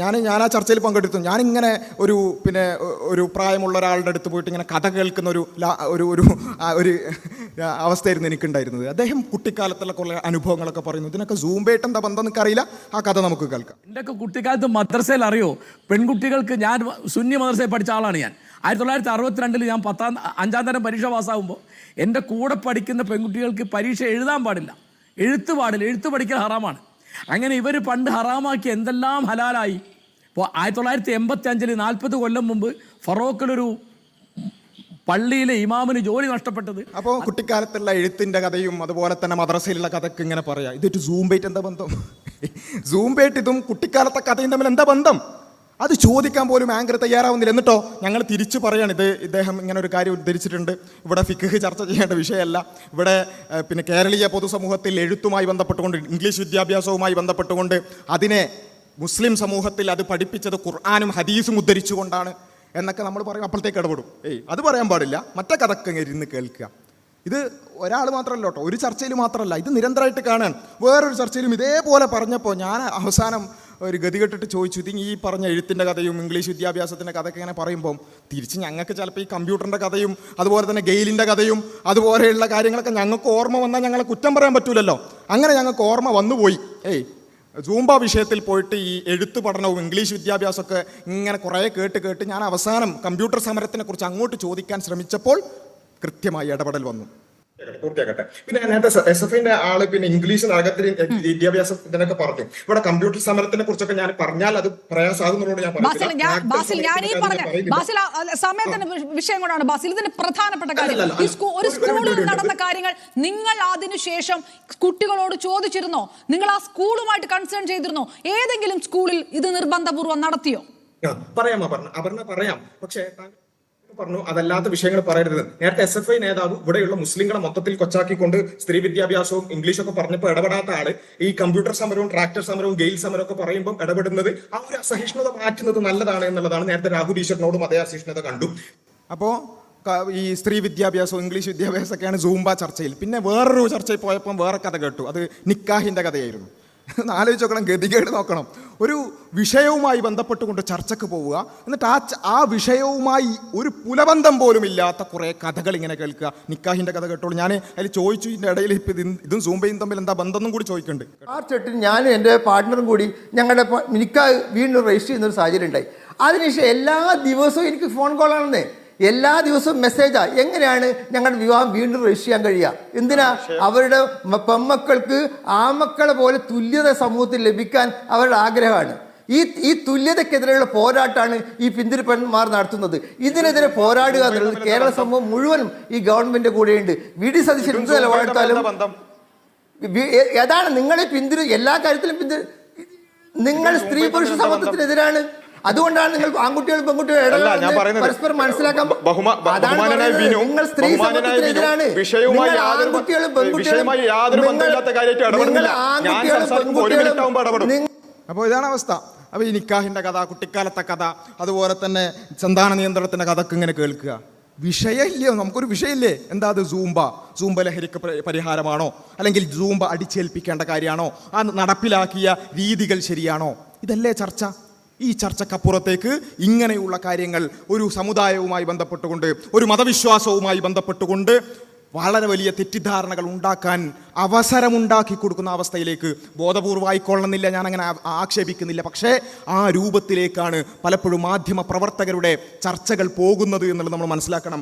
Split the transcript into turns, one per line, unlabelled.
ഞാൻ ഞാൻ ആ ചർച്ചയിൽ പങ്കെടുത്തു. ഞാനിങ്ങനെ ഒരു പിന്നെ ഒരു പ്രായമുള്ള ഒരാളുടെ അടുത്ത് പോയിട്ട് ഇങ്ങനെ കഥ കേൾക്കുന്ന ഒരു ഒരു ഒരു ഒരു അവസ്ഥയായിരുന്നു എനിക്കുണ്ടായിരുന്നത്. അദ്ദേഹം കുട്ടിക്കാലത്തുള്ള കുറേ അനുഭവങ്ങളൊക്കെ പറയുന്നു. ഇതിനൊക്കെ സൂംബേട്ട് എന്താ ബന്ധം എനിക്കറിയില്ല ആ കഥ നമുക്ക് കേൾക്കാം.
എന്റെയൊക്കെ കുട്ടിക്കാലത്ത് മദ്രസയിൽ അറിയോ? പെൺകുട്ടികൾക്ക് ഞാൻ സുന്നി മദ്രസയിൽ പഠിച്ച ആളാണ് ഞാൻ. ആയിരത്തി തൊള്ളായിരത്തി അറുപത്തിരണ്ടിൽ ഞാൻ പത്താം അഞ്ചാം തരം പരീക്ഷ പാസ്സാകുമ്പോൾ എന്റെ കൂടെ പഠിക്കുന്ന പെൺകുട്ടികൾക്ക് പരീക്ഷ എഴുതാൻ പാടില്ല. എഴുത്ത് പാടില്ല. എഴുത്ത് പഠിക്കൽ ഹറാമാണ്. അങ്ങനെ ഇവർ പണ്ട് ഹറാമാക്കി എന്തെല്ലാം ഹലാലായി. ഇപ്പോൾ ആയിരത്തി തൊള്ളായിരത്തി എൺപത്തി അഞ്ചിൽ നാൽപ്പത് കൊല്ലം മുമ്പ് ഫറോക്കിലൊരു പള്ളിയിലെ ഇമാമിന് ജോലി നഷ്ടപ്പെട്ടത്.
അപ്പോൾ കുട്ടിക്കാലത്തുള്ള എഴുത്തിന്റെ കഥയും അതുപോലെ തന്നെ മദ്രസയിലുള്ള കഥയ്ക്ക് ഇങ്ങനെ പറയാം. ഇതൊരു സൂംബേറ്റ് എന്താ ബന്ധം? സൂംബേറ്റ് ഇതും കുട്ടിക്കാലത്തെ കഥയും തമ്മിൽ എന്താ ബന്ധം? അത് ചോദിക്കാൻ പോലും ആങ്കർ തയ്യാറാവുന്നില്ല. എന്നിട്ടോ ഞങ്ങൾ തിരിച്ചു പറയാണ് ഇത് ഇദ്ദേഹം ഇങ്ങനെ ഒരു കാര്യം ഉദ്ധരിച്ചിട്ടുണ്ട്. ഇവിടെ ഫിഖ് ചർച്ച ചെയ്യേണ്ട വിഷയമല്ല. ഇവിടെ പിന്നെ കേരളീയ പൊതുസമൂഹത്തിൽ എഴുത്തുമായി ബന്ധപ്പെട്ടുകൊണ്ട് ഇംഗ്ലീഷ് വിദ്യാഭ്യാസവുമായി ബന്ധപ്പെട്ടുകൊണ്ട് അതിനെ മുസ്ലിം സമൂഹത്തിൽ അത് പഠിപ്പിച്ചത് ഖുർആാനും ഹദീസും ഉദ്ധരിച്ചുകൊണ്ടാണ് എന്നൊക്കെ നമ്മൾ പറയും. അപ്പോഴത്തേക്ക് ഇടപെടും. ഏയ് അത് പറയാൻ പാടില്ല. മറ്റേ കഥക്ക് ഇരുന്ന് കേൾക്കുക. ഇത് ഒരാൾ മാത്രമല്ല കേട്ടോ. ഒരു ചർച്ചയിൽ മാത്രമല്ല. ഇത് നിരന്തരമായിട്ട് കാണാൻ വേറൊരു ചർച്ചയിലും ഇതേപോലെ പറഞ്ഞപ്പോൾ ഞാൻ അവസാനം ഒരു ഗതികെട്ടിട്ട് ചോദിച്ചു. ഇത് ഈ പറഞ്ഞ എഴുത്തിന്റെ കഥയും ഇംഗ്ലീഷ് വിദ്യാഭ്യാസത്തിന്റെ കഥയൊക്കെ ഇങ്ങനെ പറയുമ്പോൾ തിരിച്ച് ഞങ്ങൾക്ക് ചിലപ്പോൾ ഈ കമ്പ്യൂട്ടറിന്റെ കഥയും അതുപോലെ തന്നെ ഗെയിലിന്റെ കഥയും അതുപോലെയുള്ള കാര്യങ്ങളൊക്കെ ഞങ്ങൾക്ക് ഓർമ്മ വന്നാൽ ഞങ്ങളെ കുറ്റം പറയാൻ പറ്റൂലല്ലോ. അങ്ങനെ ഞങ്ങൾക്ക് ഓർമ്മ വന്നുപോയി ഏയ് ജൂമ്പ വിഷയത്തിൽ പോയിട്ട് ഈ എഴുത്ത് പഠനവും ഇംഗ്ലീഷ് വിദ്യാഭ്യാസമൊക്കെ ഇങ്ങനെ കുറേ കേട്ട് കേട്ട് ഞാൻ അവസാനം കമ്പ്യൂട്ടർ സമരത്തിനെ കുറിച്ച് അങ്ങോട്ട് ചോദിക്കാൻ ശ്രമിച്ചപ്പോൾ കൃത്യമായി ഇടപെടൽ വന്നു. പൂർത്തിയാക്കട്ടെ. പിന്നെ നേരത്തെ എസ് എഫ് ഐന്റെ ആൾ പിന്നെ ഇംഗ്ലീഷ് നഗരത്തിൽ വിദ്യാഭ്യാസം ഇതിനൊക്കെ പറഞ്ഞു. ഇവിടെ കമ്പ്യൂട്ടർ സമരത്തിനെ കുറിച്ചൊക്കെ ഞാൻ പറഞ്ഞാൽ അത് പ്രയാസമാകുന്നതോട് ഞാൻ
സമയത്തിന്റെ വിഷയം കൊണ്ടാണ് ബാസിൽ. ഇതിന് പ്രധാനപ്പെട്ട കാര്യം ഒരു സ്കൂളിൽ നടന്ന കാര്യങ്ങൾ നിങ്ങൾ അതിനുശേഷം കുട്ടികളോട് ചോദിച്ചിരുന്നോ? നിങ്ങൾ ആ സ്കൂളുമായിട്ട് കൺസേൺ ചെയ്തിരുന്നോ? ഏതെങ്കിലും സ്കൂളിൽ ഇത് നിർബന്ധപൂർവം നടത്തിയോ?
പറയാം അപർണ. അപർണ പറയാം. പക്ഷേ പറഞ്ഞു അതല്ലാത്ത വിഷയങ്ങൾ പറയരുത്. നേരത്തെ എസ് എഫ് ഐ നേതാവ് ഇവിടെയുള്ള മുസ്ലിങ്ങളെ മൊത്തത്തിൽ കൊച്ചാക്കിക്കൊണ്ട് സ്ത്രീ വിദ്യാഭ്യാസവും ഇംഗ്ലീഷൊക്കെ പറഞ്ഞപ്പോൾ ഇടപെടാത്ത ആൾ ഈ കമ്പ്യൂട്ടർ സമരവും ട്രാക്ടർ സമരവും ഗെയിൽ സമരവും ഒക്കെ പറയുമ്പോൾ ഇടപെടുന്നത് ആ ഒരു അസഹിഷ്ണുത മാറ്റുന്നത് നല്ലതാണ് എന്നുള്ളതാണ് നേരത്തെ രാഹുൽ ഈശ്വരനോടും അതേ അസഹിഷ്ണുത കണ്ടു. അപ്പോ ഈ സ്ത്രീ വിദ്യാഭ്യാസവും ഇംഗ്ലീഷ് വിദ്യാഭ്യാസമൊക്കെയാണ് സൂംബ ചർച്ചയിൽ. പിന്നെ വേറൊരു ചർച്ചയിൽ പോയപ്പോൾ വേറെ കഥ കേട്ടു. അത് നിക്കാഹിന്റെ കഥയായിരുന്നു. ഒന്ന് ആലോചിച്ച് നോക്കണം ഗതികേട് നോക്കണം. ഒരു വിഷയവുമായി ബന്ധപ്പെട്ടുകൊണ്ട് ചർച്ചയ്ക്ക് പോവുക. എന്നിട്ട് ആ ആ വിഷയവുമായി ഒരു പുലബന്ധം പോലും ഇല്ലാത്ത കുറേ കഥകൾ ഇങ്ങനെ കേൾക്കുക. നിക്കാഹിന്റെ കഥ കേട്ടോളൂ. ഞാൻ അതിൽ ചോദിച്ചു ഇതിന്റെ ഇടയിൽ ഇപ്പം ഇത് സൂംബയും തമ്മിൽ എന്താ ബന്ധമൊന്നും കൂടി ചോദിക്കുന്നുണ്ട്
ആ ചേട്ടൻ ഞാനും എന്റെ പാർട്ട്ണറും കൂടി ഞങ്ങളുടെ നിക്കാഹ് വീണ്ടും രജിസ്റ്റർ ചെയ്യുന്ന ഒരു സാഹചര്യം ഉണ്ടായി. അതിനുശേഷം എല്ലാ ദിവസവും എനിക്ക് ഫോൺ കോളാണെന്ന് എല്ലാ ദിവസവും മെസ്സേജാ എങ്ങനെയാണ് ഞങ്ങളുടെ വിവാഹം വീണ്ടും രജിസ്റ്റർ ചെയ്യാൻ കഴിയുക? എന്തിനാ? അവരുടെ പെമ്മക്കൾക്ക് ആമക്കളെ പോലെ തുല്യത സമൂഹത്തിൽ ലഭിക്കാൻ അവരുടെ ആഗ്രഹമാണ്. ഈ ഈ തുല്യതക്കെതിരെയുള്ള പോരാട്ടമാണ് ഈ പിന്തിരിപ്പന്മാർ നടത്തുന്നത്. ഇതിനെതിരെ പോരാടുക എന്നുള്ളത് കേരള സമൂഹം മുഴുവനും ഈ ഗവൺമെന്റ് കൂടെയുണ്ട്. വി ഡി സതീശൻ എന്ത് നിലപാടെടുത്താലും ഏതാണ് നിങ്ങളെ പിന്തിരി എല്ലാ കാര്യത്തിലും പിന്തിരി നിങ്ങൾ സ്ത്രീ പുരുഷ സമത്വത്തിനെതിരാണ് അതുകൊണ്ടാണ് നിങ്ങൾ ആൺകുട്ടികളും പെൺകുട്ടികളും പരസ്പരം മനസ്സിലാക്കാൻ അതാണ്. നിങ്ങൾ സ്ത്രീ സമത്വത്തിനെതിരാണ്
വിഷയവുമായി
ആൺകുട്ടികളും. നിങ്ങൾ. പെൺകുട്ടികളും
അപ്പോൾ ഇതാണ് അവസ്ഥ. അപ്പോൾ ഈ നിക്കാഹിന്റെ കഥ കുട്ടിക്കാലത്തെ കഥ അതുപോലെ തന്നെ സന്താന നിയന്ത്രണത്തിന്റെ കഥക്ക് ഇങ്ങനെ കേൾക്കുക. വിഷയമില്ലയോ? നമുക്കൊരു വിഷയമില്ലേ? എന്താ അത് സൂംബ? സൂംബ ലഹരിക്ക് പരിഹാരമാണോ? അല്ലെങ്കിൽ സൂംബ അടിച്ചേൽപ്പിക്കേണ്ട കാര്യമാണോ? ആ നടപ്പിലാക്കിയ രീതികൾ ശരിയാണോ? ഇതല്ലേ ചർച്ച? ഈ ചർച്ചക്കപ്പുറത്തേക്ക് ഇങ്ങനെയുള്ള കാര്യങ്ങൾ ഒരു സമുദായവുമായി ബന്ധപ്പെട്ടുകൊണ്ട് ഒരു മതവിശ്വാസവുമായി ബന്ധപ്പെട്ടുകൊണ്ട് വളരെ വലിയ തെറ്റിദ്ധാരണകൾ ഉണ്ടാക്കാൻ അവസരമുണ്ടാക്കി കൊടുക്കുന്ന അവസ്ഥയിലേക്ക് ബോധപൂർവമായിക്കൊള്ളണമെന്നില്ല ഞാൻ അങ്ങനെ ആക്ഷേപിക്കുന്നില്ല. പക്ഷേ ആ രൂപത്തിലേക്കാണ് പലപ്പോഴും മാധ്യമ പ്രവർത്തകരുടെ ചർച്ചകൾ പോകുന്നത് എന്നുള്ളത് നമ്മൾ മനസ്സിലാക്കണം.